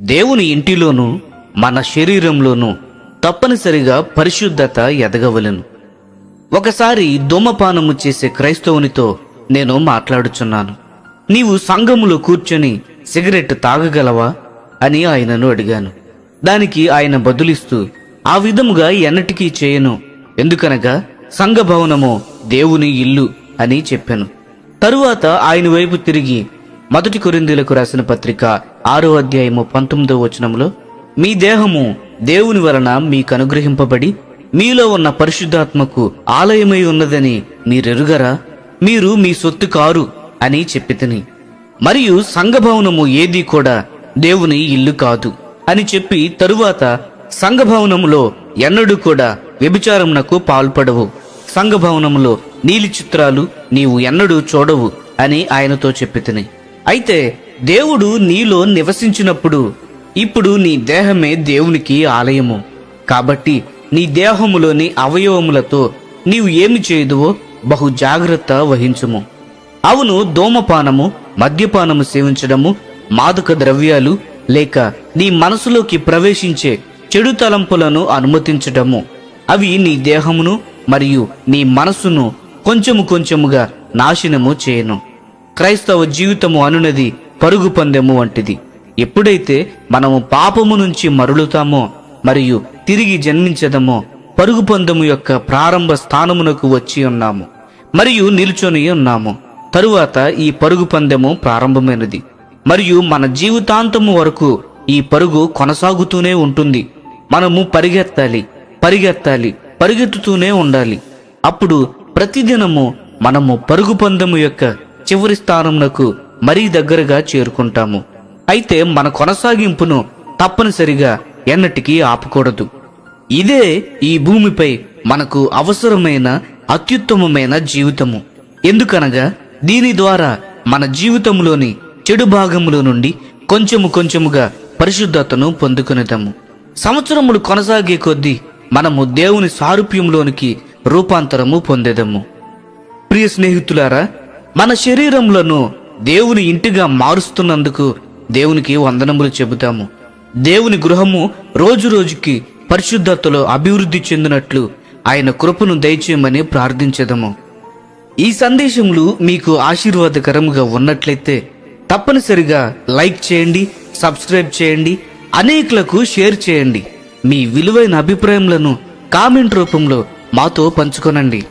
దేవుని ఇంటిలోనూ మన శరీరంలోనూ తప్పనిసరిగా పరిశుద్ధత ఎదగవలెను. ఒకసారి ధూమపానము చేసే క్రైస్తవునితో నేను మాట్లాడుచున్నాను. నీవు సంఘములో కూర్చొని సిగరెట్ తాగగలవా? అని ఆయనను అడిగాను. దానికి ఆయన బదులిస్తూ ఆ విధముగా ఎన్నటికీ చేయను. ఎందుకనగా సంఘ భవనము దేవుని ఇల్లు అని చెప్పాను. తరువాత ఆయన వైపు తిరిగి మొదటి కొరిందులకు రాసిన పత్రిక ఆరో అధ్యాయము పంతొమ్మిదో వచనంలో మీ దేహము దేవుని వలన మీకు అనుగ్రహింపబడి మీలో ఉన్న పరిశుద్ధాత్మకు ఆలయమై ఉన్నదని మీరెరుగరా? మీరు మీ సొత్తు కారు అని చెప్పితిని. మరియు సంఘభవనము ఏది కూడా దేవుని ఇల్లు కాదు అని చెప్పి తరువాత సంఘభవనములో ఎన్నడూ కూడా వ్యభిచారమునకు పాల్పడవు. సంఘభవనములో నీలి చిత్రాలు నీవు ఎన్నడూ చూడవు అని ఆయనతో చెప్పితిని. అయితే దేవుడు నీలో నివసించినప్పుడు ఇప్పుడు నీ దేహమే దేవునికి ఆలయము. కాబట్టి నీ దేహములోని అవయవములతో నీవు ఏమి చేయదువో బహు జాగ్రత్త వహించుము. అవును దోమపానము మద్యపానము సేవించడము మాదక ద్రవ్యాలు లేక నీ మనసులోకి ప్రవేశించే చెడు తలంపులను అనుమతించడము. అవి నీ దేహమును మరియు నీ మనసును కొంచెము కొంచెముగా నాశనము చేయను. క్రైస్తవ జీవితము అనునది పరుగు పందెము వంటిది. ఎప్పుడైతే మనము పాపము నుంచి మరులుతామో మరియు తిరిగి జన్మించదమో పరుగు పందెము యొక్క ప్రారంభ స్థానమునకు వచ్చి ఉన్నాము. మరియు నిల్చొని ఉన్నాము. తరువాత ఈ పరుగు పందెము ప్రారంభమైనది. మరియు మన జీవితాంతము వరకు ఈ పరుగు కొనసాగుతూనే ఉంటుంది. మనము పరిగెత్తాలి పరిగెత్తాలి పరిగెత్తుతూనే ఉండాలి. అప్పుడు ప్రతిదినము మనము పరుగు పందెము యొక్క చివరి స్థానమునకు మరీ దగ్గరగా చేరుకుంటాము. అయితే మన కొనసాగింపును తప్పనిసరిగా ఎన్నటికీ ఆపకూడదు. ఇదే ఈ భూమిపై మనకు అవసరమైన అత్యుత్తమమైన జీవితము. ఎందుకనగా దీని ద్వారా మన జీవితంలోని చెడు భాగములో నుండి కొంచెము కొంచెముగా పరిశుద్ధతను పొందుకునేదాము. సంవత్సరములు కొనసాగే కొద్దీ మనము దేవుని సారూప్యంలోనికి రూపాంతరము పొందేదము. ప్రియ స్నేహితులారా మన శరీరములను దేవుని ఇంటిగా మారుస్తున్నందుకు దేవునికి వందనములు చెబుతాము. దేవుని గృహము రోజు రోజుకి పరిశుద్ధతలో అభివృద్ధి చెందినట్లు ఆయన కృపను దయచేయమని ప్రార్థించదము. ఈ సందేశములు మీకు ఆశీర్వాదకరముగా ఉన్నట్లయితే తప్పనిసరిగా లైక్ చేయండి సబ్స్క్రైబ్ చేయండి అనేకులకు షేర్ చేయండి. మీ విలువైన అభిప్రాయములను కామెంట్ రూపంలో మాతో పంచుకొనండి.